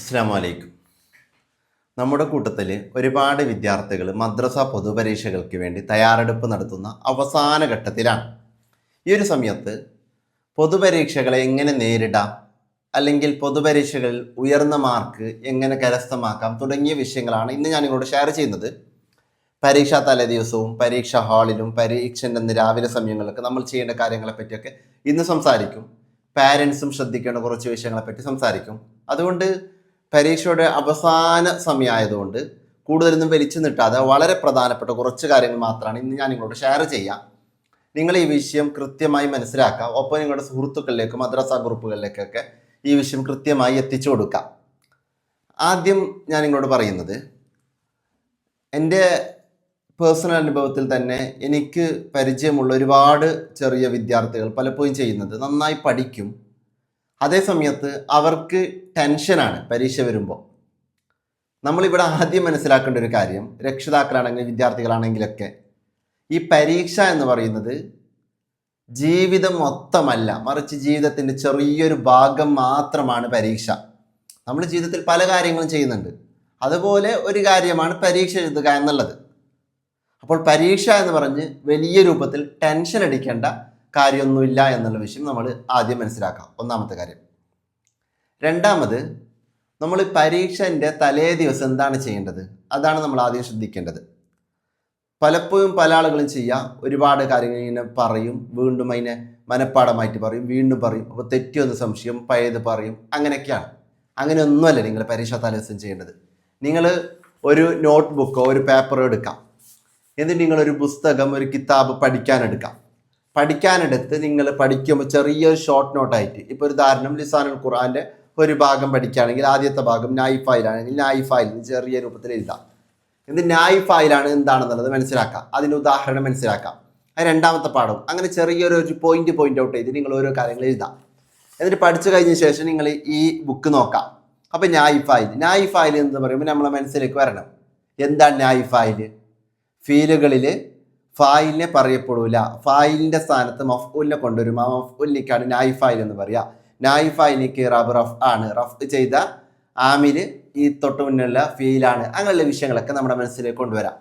അസ്സാം വലൈക്കും നമ്മുടെ കൂട്ടത്തിൽ ഒരുപാട് വിദ്യാർത്ഥികൾ മദ്രസ പൊതുപരീക്ഷകൾക്ക് വേണ്ടി തയ്യാറെടുപ്പ് നടത്തുന്ന അവസാന ഘട്ടത്തിലാണ്. ഈ ഒരു സമയത്ത് പൊതുപരീക്ഷകളെ എങ്ങനെ നേരിടാം? അല്ലെങ്കിൽ പൊതുപരീക്ഷകളിൽ ഉയർന്ന മാർക്ക് എങ്ങനെ കരസ്ഥമാക്കാം? തുടങ്ങിയ വിഷയങ്ങളാണ് ഇന്ന് ഞാൻ നിങ്ങളോട് ഷെയർ ചെയ്യുന്നത്. പരീക്ഷാ തലേ ദിവസവും പരീക്ഷാ ഹാളിലും പരീക്ഷന്റെ രാവിലെ സമയങ്ങളിലൊക്കെ നമ്മൾ ചെയ്യേണ്ട കാര്യങ്ങളെ പറ്റിയൊക്കെ ഇന്ന് സംസാരിക്കും. പാരൻസും ശ്രദ്ധിക്കേണ്ട കുറച്ച് വിഷയങ്ങളെ പറ്റി സംസാരിക്കും. അതുകൊണ്ട് പരീക്ഷയുടെ അവസാന സമയമായതുകൊണ്ട് കൂടുതലൊന്നും വലിച്ചു നീട്ടാതെ വളരെ പ്രധാനപ്പെട്ട കുറച്ച് കാര്യങ്ങൾ മാത്രമാണ് ഇന്ന് ഞാൻ നിങ്ങളോട് ഷെയർ ചെയ്യാം. നിങ്ങൾ ഈ വിഷയം കൃത്യമായി മനസ്സിലാക്കുക. ഒപ്പം നിങ്ങളുടെ സുഹൃത്തുക്കളിലേക്ക് മദ്രസ ഗ്രൂപ്പുകളിലേക്കൊക്കെ ഈ വിഷയം കൃത്യമായി എത്തിച്ചു കൊടുക്കാം. ആദ്യം ഞാൻ നിങ്ങളോട് പറയുന്നത് എന്റെ പേഴ്സണൽ അനുഭവത്തിൽ തന്നെ എനിക്ക് പരിചയമുള്ള ഒരുപാട് ചെറിയ വിദ്യാർത്ഥികൾ പലപ്പോഴും ചെയ്യുന്നത് നന്നായി പഠിക്കും അതേ സമയത്ത് അവർക്ക് ടെൻഷനാണ് പരീക്ഷ വരുമ്പോൾ നമ്മളിവിടെ ആദ്യം മനസ്സിലാക്കേണ്ട ഒരു കാര്യം രക്ഷിതാക്കളാണെങ്കിലും വിദ്യാർത്ഥികളാണെങ്കിലൊക്കെ ഈ പരീക്ഷ എന്ന് പറയുന്നത് ജീവിതം മൊത്തമല്ല മറിച്ച് ജീവിതത്തിന്റെ ചെറിയൊരു ഭാഗം മാത്രമാണ് പരീക്ഷ. നമ്മൾ ജീവിതത്തിൽ പല കാര്യങ്ങളും ചെയ്യുന്നുണ്ട്. അതുപോലെ ഒരു കാര്യമാണ് പരീക്ഷ എഴുതുക എന്നുള്ളത്. അപ്പോൾ പരീക്ഷ എന്ന് പറഞ്ഞ് വലിയ രൂപത്തിൽ ടെൻഷൻ അടിക്കേണ്ട കാര്യമൊന്നുമില്ല എന്നുള്ള വിഷയം നമ്മൾ ആദ്യം മനസ്സിലാക്കാം. ഒന്നാമത്തെ കാര്യം. രണ്ടാമത് നമ്മൾ പരീക്ഷന്റെ തലേ ദിവസം എന്താണ് ചെയ്യേണ്ടത്? അതാണ് നമ്മൾ ആദ്യം ശ്രദ്ധിക്കേണ്ടത്. പലപ്പോഴും പല ആളുകളും ചെയ്യാം ഒരുപാട് കാര്യങ്ങൾ ഇങ്ങനെ പറയും വീണ്ടും അതിനെ മനഃപ്പാടമായിട്ട് പറയും വീണ്ടും പറയും അപ്പോൾ തെറ്റിയൊന്ന് സംശയം പഴയത് പറയും അങ്ങനെയൊക്കെയാണ്. അങ്ങനെയൊന്നുമല്ല നിങ്ങൾ പരീക്ഷാ തലേ ദിവസം ചെയ്യേണ്ടത്. നിങ്ങൾ ഒരു നോട്ട് ബുക്കോ ഒരു പേപ്പറോ എടുക്കാം. എന്നിട്ട് നിങ്ങളൊരു പുസ്തകം ഒരു കിതാബ് പഠിക്കാനെടുക്കാം. പഠിക്കാനെടുത്ത് നിങ്ങൾ പഠിക്കുമ്പോൾ ചെറിയൊരു ഷോർട്ട് നോട്ടായിട്ട് ഇപ്പോൾ ഒരു ഉദാഹരണം ലിസാനുൽ ഖുർആന്റെ ഒരു ഭാഗം പഠിക്കുകയാണെങ്കിൽ ആദ്യത്തെ ഭാഗം നായി ഫയലാണെങ്കിൽ നായി ഫായിൽ ചെറിയ രൂപത്തിൽ എഴുതാം. ഇത് നായി ഫായിലാണ് എന്താണെന്നുള്ളത് മനസ്സിലാക്കാം. അതിന് ഉദാഹരണം മനസ്സിലാക്കാം. അത് രണ്ടാമത്തെ പാഠം. അങ്ങനെ ചെറിയൊരു ഒരു പോയിന്റ് പോയിന്റ് ഔട്ട് ചെയ്ത് നിങ്ങൾ ഓരോ കാര്യങ്ങൾ എഴുതാം. എന്നിട്ട് പഠിച്ചു കഴിഞ്ഞ ശേഷം നിങ്ങൾ ഈ ബുക്ക് നോക്കാം. അപ്പോൾ നായി ഫായിൽ. നായി ഫായിൽ എന്ന് പറയുമ്പോൾ നമ്മളെ മനസ്സിലേക്ക് വരണം. എന്താണ് നായി ഫായിൽ? ഫീലുകളിൽ ഫായിലിനെ പറയപ്പെടൂല. ഫായിലിന്റെ സ്ഥാനത്ത് മഫ്ഊലിനെ കൊണ്ടുവരും. ആ മഫ്ഉലിനേക്കാണ് നായി ഫായിൽ എന്ന് പറയുക നായി ഫായിലേക്ക് റബ് റഫ് ആണ്. റഫ് ചെയ്ത ആമിര് ഈ തൊട്ട് മുന്നിലുള്ള ഫീലാണ്. അങ്ങനെയുള്ള വിഷയങ്ങളൊക്കെ നമ്മുടെ മനസ്സിലേക്ക് കൊണ്ടുവരാം.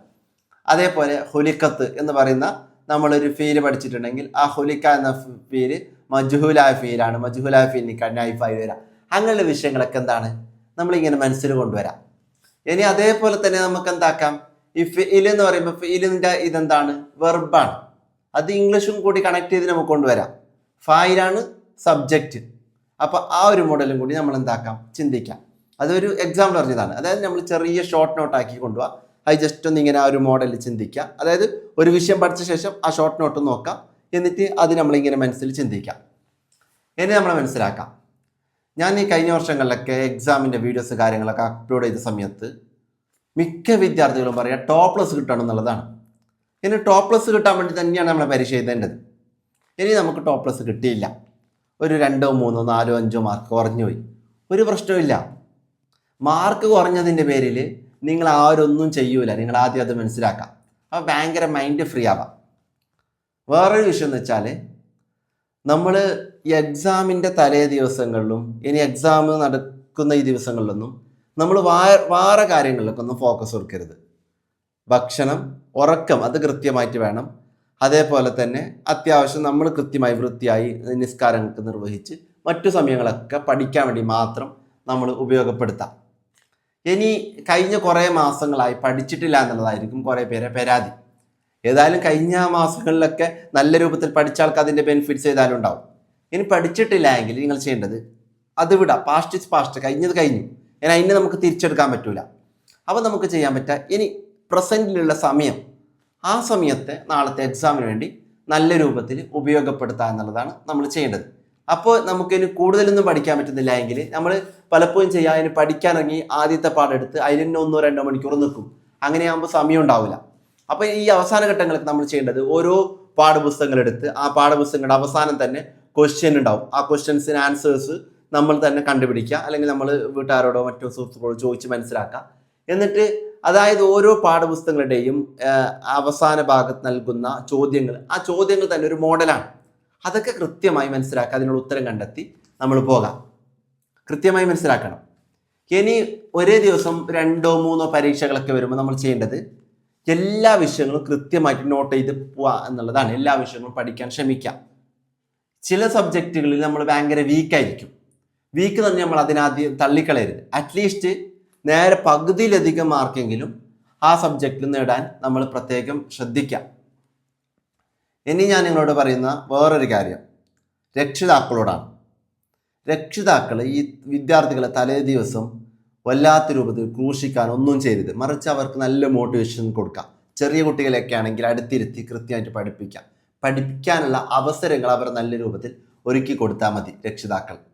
അതേപോലെ ഹുലിക്കത്ത് എന്ന് പറയുന്ന നമ്മളൊരു ഫീൽ പഠിച്ചിട്ടുണ്ടെങ്കിൽ ആ ഹുലിക്ക എന്ന ഫീൽ മജുഹുലായ ഫീലാണ്. മജുഹുലായ നായി ഫായിൽ വരാം. അങ്ങനെയുള്ള വിഷയങ്ങളൊക്കെ എന്താണ്? നമ്മളിങ്ങനെ മനസ്സിൽ കൊണ്ടുവരാം. ഇനി അതേപോലെ തന്നെ നമുക്ക് എന്താക്കാം? ഈ ഫിൽ എന്ന് പറയുമ്പോൾ ഫെയിലിന്റെ ഇതെന്താണ്? വെർബാണ് അത് ഇംഗ്ലീഷും കൂടി കണക്ട് ചെയ്ത് നമുക്ക് കൊണ്ടുവരാം. ഫായിലാണ് സബ്ജക്റ്റ് അപ്പോൾ ആ ഒരു മോഡലും കൂടി നമ്മൾ എന്താക്കാം? ചിന്തിക്കാം. അതൊരു എക്സാമ്പിൾ പറഞ്ഞതാണ്. അതായത് നമ്മൾ ചെറിയ ഷോർട്ട് നോട്ട് ആക്കി കൊണ്ടുപോകാം അത് ജസ്റ്റ് ഒന്ന് ഇങ്ങനെ ആ ഒരു മോഡൽ ചിന്തിക്കാം. അതായത് ഒരു വിഷയം പഠിച്ച ശേഷം ആ ഷോർട്ട് നോട്ട് നോക്കാം. എന്നിട്ട് അത് നമ്മളിങ്ങനെ മനസ്സിൽ ചിന്തിക്കാം. ഇനി നമ്മൾ മനസ്സിലാക്കാം. ഞാൻ ഈ കഴിഞ്ഞ വർഷങ്ങളിലൊക്കെ എക്സാമിന്റെ വീഡിയോസ് കാര്യങ്ങളൊക്കെ അപ്ലോഡ് ചെയ്ത സമയത്ത് മിക്ക വിദ്യാർത്ഥികളും പറയുക ടോപ്പ് പ്ലസ് കിട്ടണം എന്നുള്ളതാണ് ഇനി ടോപ്പ് പ്ലസ് കിട്ടാൻ വേണ്ടി തന്നെയാണ് നമ്മളെ പരീക്ഷ എഴുതേണ്ടത്. ഇനി നമുക്ക് ടോപ്പ് പ്ലസ് കിട്ടിയില്ല. ഒരു രണ്ടോ മൂന്നോ നാലോ അഞ്ചോ മാർക്ക് കുറഞ്ഞു പോയി. ഒരു പ്രശ്നമില്ല മാർക്ക് കുറഞ്ഞതിന്റെ പേരിൽ നിങ്ങൾ ആരൊന്നും ചെയ്യൂല. നിങ്ങൾ ആദ്യം അത് മനസ്സിലാക്കാം. അപ്പോൾ ഭയങ്കര മൈൻഡ് ഫ്രീ ആവാം. വേറൊരു വിഷയം എന്ന് വെച്ചാൽ നമ്മൾ ഈ എക്സാമിന്റെ തലേ ദിവസങ്ങളിലും ഇനി എക്സാം നടക്കുന്ന ഈ ദിവസങ്ങളിലൊന്നും നമ്മൾ വേറെ കാര്യങ്ങളിലൊക്കെ ഒന്നും ഫോക്കസ് കൊടുക്കരുത്. ഭക്ഷണം ഉറക്കം അത് കൃത്യമായിട്ട് വേണം. അതേപോലെ തന്നെ അത്യാവശ്യം നമ്മൾ കൃത്യമായി വൃത്തിയായി നിസ്കാരങ്ങൾക്ക് നിർവഹിച്ച് മറ്റു സമയങ്ങളൊക്കെ പഠിക്കാൻ വേണ്ടി മാത്രം നമ്മൾ ഉപയോഗപ്പെടുത്താം. ഇനി കഴിഞ്ഞ കുറേ മാസങ്ങളായി പഠിച്ചിട്ടില്ല എന്നുള്ളതായിരിക്കും കുറേ പേരെ പരാതി. ഏതായാലും കഴിഞ്ഞ മാസങ്ങളിലൊക്കെ നല്ല രൂപത്തിൽ പഠിച്ച ആൾക്ക് അതിന്റെ ബെനിഫിറ്റ്സ് ഏതായാലും ഉണ്ടാവും. ഇനി പഠിച്ചിട്ടില്ല എങ്കിൽ നിങ്ങൾ ചെയ്യേണ്ടത് അത് വിടാം. പാസ്റ്റ് ഇസ് പാസ്റ്റ് കഴിഞ്ഞത് കഴിഞ്ഞു. ഇനി അതിനെ നമുക്ക് തിരിച്ചെടുക്കാൻ പറ്റൂല. അപ്പോൾ നമുക്ക് ചെയ്യാൻ പറ്റുക ഇനി പ്രസന്റിലുള്ള സമയം. ആ സമയത്തെ നാളത്തെ എക്സാമിന് വേണ്ടി നല്ല രൂപത്തിൽ ഉപയോഗപ്പെടുത്തുക എന്നുള്ളതാണ് നമ്മൾ ചെയ്യേണ്ടത്. അപ്പോൾ നമുക്കിനി കൂടുതലൊന്നും പഠിക്കാൻ പറ്റുന്നില്ല എങ്കിൽ നമ്മൾ പലപ്പോഴും ചെയ്യുക അതിന് പഠിക്കാനിറങ്ങി ആദ്യത്തെ പാടെടുത്ത് അതിൽ തന്നെ ഒന്നോ രണ്ടോ മണിക്കൂർ നിൽക്കും. അങ്ങനെയാകുമ്പോൾ സമയം ഉണ്ടാവില്ല. അപ്പോൾ ഈ അവസാന ഘട്ടങ്ങളിൽ നമ്മൾ ചെയ്യേണ്ടത് ഓരോ പാഠപുസ്തകങ്ങൾ എടുത്ത് ആ പാഠപുസ്തകങ്ങളുടെ അവസാനം തന്നെ ക്വസ്റ്റ്യൻ ഉണ്ടാവും. ആ ക്വസ്റ്റ്യൻസിന് ആൻസേഴ്സ് നമ്മൾ തന്നെ കണ്ടുപിടിക്കുക. അല്ലെങ്കിൽ നമ്മൾ വീട്ടുകാരോടോ മറ്റോ സുഹൃത്തുക്കളോ ചോദിച്ച് മനസ്സിലാക്കുക. എന്നിട്ട് അതായത് ഓരോ പാഠപുസ്തകങ്ങളുടെയും അവസാന ഭാഗത്ത് നൽകുന്ന ചോദ്യങ്ങൾ. ആ ചോദ്യങ്ങൾ തന്നെ ഒരു മോഡലാണ്. അതൊക്കെ കൃത്യമായി മനസ്സിലാക്കുക. അതിനുള്ള ഉത്തരം കണ്ടെത്തി നമ്മൾ പോകാം. കൃത്യമായി മനസ്സിലാക്കണം. ഇനി ഒരേ ദിവസം രണ്ടോ മൂന്നോ പരീക്ഷകളൊക്കെ വരുമ്പോൾ നമ്മൾ ചെയ്യേണ്ടത് എല്ലാ വിഷയങ്ങളും കൃത്യമായിട്ട് നോട്ട് ചെയ്ത് പോവുക എന്നുള്ളതാണ്. എല്ലാ വിഷയങ്ങളും പഠിക്കാൻ ശ്രമിക്കാം ചില സബ്ജക്റ്റുകളിൽ നമ്മൾ ഭയങ്കര വീക്കായിരിക്കും വീക്ക് തന്നെ നമ്മൾ അതിനാദ്യം തള്ളിക്കളയരുത്. അറ്റ്ലീസ്റ്റ് നേരെ പകുതിയിലധികം മാർക്കെങ്കിലും ആ സബ്ജക്റ്റിൽ നേടാൻ നമ്മൾ പ്രത്യേകം ശ്രദ്ധിക്കാം. ഇനി ഞാൻ നിങ്ങളോട് പറയുന്ന വേറൊരു കാര്യം. രക്ഷിതാക്കളോടാണ്. രക്ഷിതാക്കൾ ഈ വിദ്യാർത്ഥികളെ തലേ ദിവസം വല്ലാത്ത രൂപത്തിൽ ക്രൂശിക്കാൻ ഒന്നും ചെയ്യരുത്. മറിച്ച് അവർക്ക് നല്ല മോട്ടിവേഷൻ കൊടുക്കാം. ചെറിയ കുട്ടികളെയൊക്കെ ആണെങ്കിൽ അടുത്തിരുത്തി കൃത്യമായിട്ട് പഠിപ്പിക്കാം. പഠിപ്പിക്കാനുള്ള അവസരങ്ങൾ അവർ നല്ല രൂപത്തിൽ ഒരുക്കി കൊടുത്താൽ മതി രക്ഷിതാക്കൾ.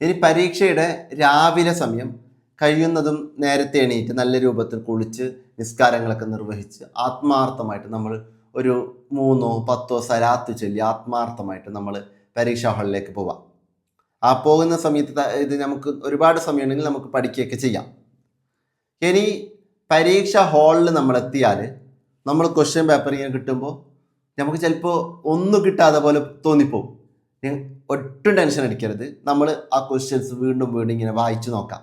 ഇനി പരീക്ഷയുടെ രാവിലെ സമയം കഴിയുന്നതും നേരത്തെ എണീറ്റ് നല്ല രൂപത്തിൽ കുളിച്ച് നിസ്കാരങ്ങളൊക്കെ നിർവഹിച്ച് ആത്മാർത്ഥമായിട്ട് നമ്മൾ ഒരു മൂന്നോ പത്തോ സലാത്ത് ചൊല്ലി ആത്മാർത്ഥമായിട്ട് നമ്മൾ പരീക്ഷാ ഹാളിലേക്ക് പോവാം. ആ പോകുന്ന സമയത്ത് ഇത് നമുക്ക് ഒരുപാട് സമയമുണ്ടെങ്കിൽ നമുക്ക് പഠിക്കുകയൊക്കെ ചെയ്യാം. ഇനി പരീക്ഷ ഹാളിൽ നമ്മൾ എത്തിയാൽ നമ്മൾ ക്വസ്റ്റ്യൻ പേപ്പർ ഇങ്ങനെ കിട്ടുമ്പോൾ നമുക്ക് ചിലപ്പോൾ ഒന്നും കിട്ടാതെ പോലെ തോന്നിപ്പോവും. ഒട്ടും ടെൻഷൻ അടിക്കരുത്. നമ്മൾ ആ ക്വസ്റ്റ്യൻസ് വീണ്ടും വീണ്ടും ഇങ്ങനെ വായിച്ചു നോക്കാം.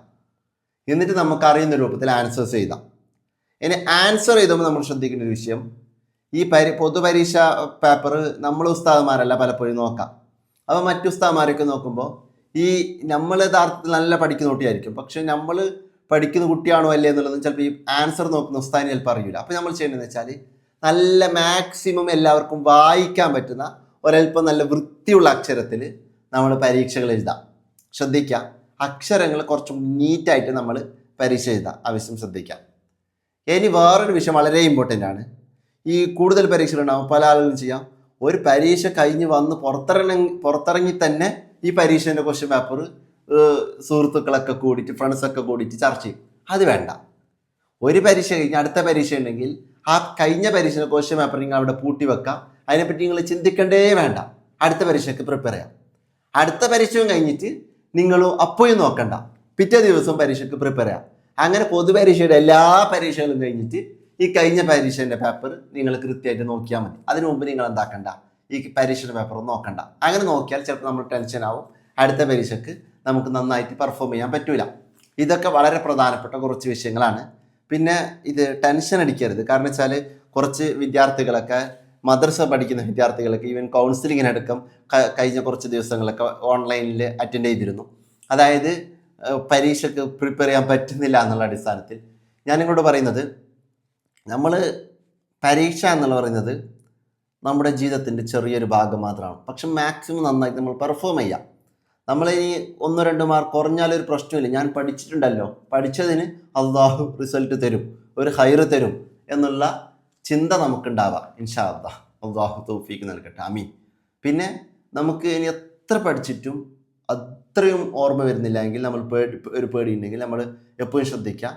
എന്നിട്ട് നമുക്ക് അറിയുന്ന രൂപത്തിൽ ആൻസേഴ്സ് എഴുതാം. ഇനി ആൻസർ എഴുതുമ്പോൾ നമ്മൾ ശ്രദ്ധിക്കേണ്ട ഒരു വിഷയം ഈ പരി പൊതുപരീക്ഷ പേപ്പർ നമ്മൾ ഉസ്താദന്മാരല്ല പലപ്പോഴും നോക്കാം. അപ്പോൾ മറ്റു ഉസ്താദന്മാരൊക്കെ നോക്കുമ്പോൾ ഈ നമ്മൾ യഥാർത്ഥത്തിൽ നല്ല പഠിക്കുന്ന കുട്ടിയായിരിക്കും. പക്ഷെ നമ്മൾ പഠിക്കുന്ന കുട്ടിയാണോ അല്ലേ എന്നുള്ളത് ചിലപ്പോൾ ഈ ആൻസർ നോക്കുന്ന ഉസ്താദിന് ചിലപ്പോൾ അറിയില്ല. അപ്പോൾ നമ്മൾ ചെയ്യേണ്ടതെന്ന് വെച്ചാൽ നല്ല മാക്സിമം എല്ലാവർക്കും വായിക്കാൻ പറ്റുന്ന ഒരല്പം നല്ല വൃത്തിയുള്ള അക്ഷരത്തിൽ നമ്മൾ പരീക്ഷകൾ എഴുതാം. ശ്രദ്ധിക്കുക അക്ഷരങ്ങൾ കുറച്ചും നീറ്റായിട്ട് നമ്മൾ പരീക്ഷ എഴുതാം. ആവശ്യം ശ്രദ്ധിക്കാം. ഇനി വേറൊരു വിഷയം വളരെ ഇമ്പോർട്ടന്റ് ആണ്. ഈ കൂടുതൽ പരീക്ഷകൾ ഉണ്ടാകും പല ആളുകളും ചെയ്യാം? ഒരു പരീക്ഷ കഴിഞ്ഞ് വന്ന് പുറത്തിറങ്ങി പുറത്തിറങ്ങി തന്നെ ഈ പരീക്ഷേന്റെ ക്വസ്റ്റ്യൻ പേപ്പർ സുഹൃത്തുക്കളൊക്കെ കൂടിയിട്ട് ഫ്രണ്ട്സൊക്കെ കൂടിയിട്ട് ചർച്ച ചെയ്യും. അത് വേണ്ട. ഒരു പരീക്ഷ കഴിഞ്ഞ് അടുത്ത പരീക്ഷ ഉണ്ടെങ്കിൽ ആ കഴിഞ്ഞ പരീക്ഷയുടെ ക്വസ്റ്റ്യൻ പേപ്പർ നിങ്ങൾ അവിടെ പൂട്ടി വെക്കാം. അതിനെപ്പറ്റി നിങ്ങൾ ചിന്തിക്കേണ്ടേ വേണ്ട. അടുത്ത പരീക്ഷയ്ക്ക് പ്രിപ്പയർ ചെയ്യാം. അടുത്ത പരീക്ഷയും കഴിഞ്ഞിട്ട് നിങ്ങൾ അപ്പോഴും നോക്കണ്ട. പിറ്റേ ദിവസം പരീക്ഷയ്ക്ക് പ്രിപ്പയർ ചെയ്യാം. അങ്ങനെ പൊതുപരീക്ഷയുടെ എല്ലാ പരീക്ഷകളും കഴിഞ്ഞിട്ട് ഈ കഴിഞ്ഞ പരീക്ഷേന്റെ പേപ്പർ നിങ്ങൾ കൃത്യമായിട്ട് നോക്കിയാൽ മതി. അതിനു മുമ്പ് നിങ്ങൾ എന്താക്കണ്ട? ഈ പരീക്ഷയുടെ പേപ്പർ നോക്കണ്ട. അങ്ങനെ നോക്കിയാൽ ചിലപ്പോൾ നമ്മൾ ടെൻഷൻ ആവും. അടുത്ത പരീക്ഷയ്ക്ക് നമുക്ക് നന്നായിട്ട് പെർഫോം ചെയ്യാൻ പറ്റൂല. ഇതൊക്കെ വളരെ പ്രധാനപ്പെട്ട കുറച്ച് വിഷയങ്ങളാണ്. പിന്നെ ഇത് ടെൻഷൻ അടിക്കരുത്. കാരണം വെച്ചാൽ കുറച്ച് വിദ്യാർത്ഥികളൊക്കെ മദ്രസ പഠിക്കുന്ന വിദ്യാർത്ഥികൾക്ക് ഈവൻ കൗൺസിലിങ്ങിനടക്കം കഴിഞ്ഞ കുറച്ച് ദിവസങ്ങളൊക്കെ ഓൺലൈനിൽ അറ്റൻഡ് ചെയ്തിരുന്നു. അതായത് പരീക്ഷയ്ക്ക് പ്രിപ്പയർ ചെയ്യാൻ പറ്റുന്നില്ല എന്നുള്ള അടിസ്ഥാനത്തിൽ ഞാൻ ഇങ്ങോട്ട് പറയുന്നത് നമ്മൾ പരീക്ഷ എന്നുള്ള പറയുന്നത് നമ്മുടെ ജീവിതത്തിന്റെ ചെറിയൊരു ഭാഗം മാത്രമാണ്. പക്ഷെ മാക്സിമം നന്നായിട്ട് നമ്മൾ പെർഫോം ചെയ്യാം. നമ്മൾ ഇനി ഒന്നോ രണ്ടോ മാർക്ക് കുറഞ്ഞാലൊരു പ്രശ്നമില്ല. ഞാൻ പഠിച്ചിട്ടുണ്ടല്ലോ. പഠിച്ചതിന് അള്ളാഹു റിസൾട്ട് തരും. ഒരു ഹൈറ് തരും. എന്നുള്ള ചിന്ത നമുക്കുണ്ടാവാം ഇൻഷാ അള്ളാ. അള്ളാഹു തൗഫീക്ക് നൽകട്ടെ. അമീൻ പിന്നെ നമുക്ക് ഇനി എത്ര പഠിച്ചിട്ടും അത്രയും ഓർമ്മ വരുന്നില്ല എങ്കിൽ നമ്മൾ പേടി ഒരു പേടി ഉണ്ടെങ്കിൽ നമ്മൾ എപ്പോഴും ശ്രദ്ധിക്കുക.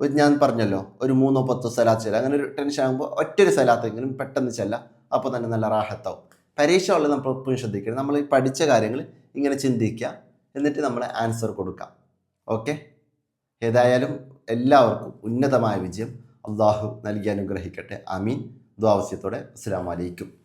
ഒരു ഞാൻ പറഞ്ഞല്ലോ ഒരു മൂന്നോ പത്തോ സ്ഥലത്ത് ചെല്ലാം അങ്ങനെ ഒരു ടെൻഷൻ ആകുമ്പോൾ ഒറ്റൊരു സ്ഥലത്തെങ്കിലും പെട്ടെന്ന് ചെല്ലാം അപ്പോൾ തന്നെ നല്ല റാഹത്താവും. പരീക്ഷ ഉള്ളത് നമ്മൾ എപ്പോഴും ശ്രദ്ധിക്കണം. നമ്മൾ ഈ പഠിച്ച കാര്യങ്ങൾ ഇങ്ങനെ ചിന്തിക്കുക. എന്നിട്ട് നമ്മൾ ആൻസർ കൊടുക്കാം ഓക്കെ ഏതായാലും എല്ലാവർക്കും ഉന്നതമായ വിജയം. അള്ളാഹു നൽകി അനുഗ്രഹിക്കട്ടെ. അമീൻ ദ്വാവസ്യത്തോടെ അസ്സാം വലൈക്കും